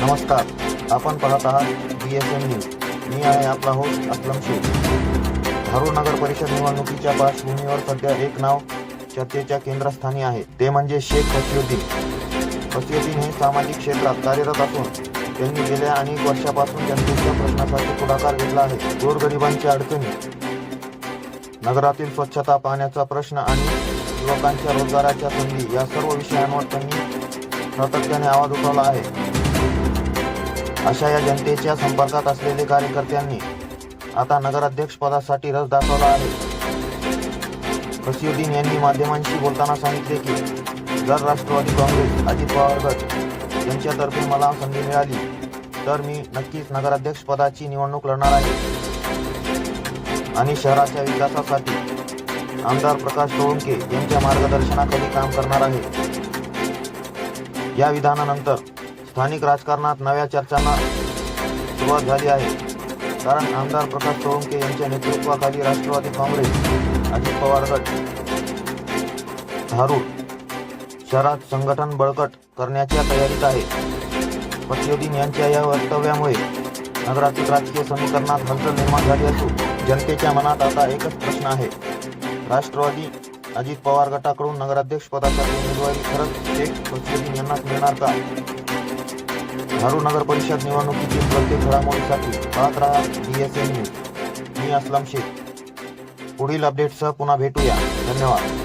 नमस्कार आपण पाहत आहात बी एस एन न्यूज मी आहे आपला होस्ट असलम शेख. धारूर नगर परिषद निवडणुकीच्या पार्श्वभूमीवर सध्या एक नाव चर्चेच्या केंद्रस्थानी आहे. ते म्हणजे शेख फसियुद्दीन फसियुद्दीन हे सामाजिक क्षेत्रात कार्यरत असून त्यांनी गेल्या अनेक वर्षापासून जनतेच्या प्रश्नासाठी पुढाकार घेतला आहे. गोरगरिबांच्या अडचणी. नगरातील स्वच्छता पाण्याचा प्रश्न आणि युवकांच्या रोजगाराच्या संधी या सर्व विषयांवर त्यांनी सातत्याने आवाज उठवला आहे. अशा या जनतेच्या संपर्कात असलेले कार्यकर्त्यांनी आता नगराध्यक्ष पदासाठी रस दाखवला आहे. फसियुद्दीन यांनी माध्यमांशी बोलताना सांगितले की जर राष्ट्रवादी काँग्रेस अजित पवार गट यांच्यातर्फे मला संधी मिळाली तर मी नक्कीच नगराध्यक्ष पदाची निवडणूक लढणार आहे. आणि शहराच्या विकासासाठी आमदार प्रकाश सोळंके यांच्या मार्गदर्शनाखाली काम करणार आहे. या विधानानंतर स्थानिक राजकारणात नव्या चर्चांना सुरुवात झाली आहे. कारण आमदार प्रकाश सोळंके यांच्या नेतृत्वाखाली राष्ट्रवादी काँग्रेस अजित पवार गट धारूर शहरात संघटन बळकट करण्याच्या तयारीत आहे. पक्षोदीन यांच्या या वक्तव्यामुळे नगरातील राजकीय समीकरणात हलचल निर्माण झाली असून जनतेच्या मनात आता एकच प्रश्न आहे. राष्ट्रवादी अजित पवार गटाकडून नगराध्यक्ष पदासाठी उमेदवारी खरंच शेख फसलुद्दीन यांनाच मिळणार का? धारूर नगर परिषद निवडणुकीतील प्रत्येक घडामोडीसाठी पाहत राहा बी एस एन न्यूज मी असलम शेख. पुढील अपडेटसह पुन्हा भेटूया. धन्यवाद.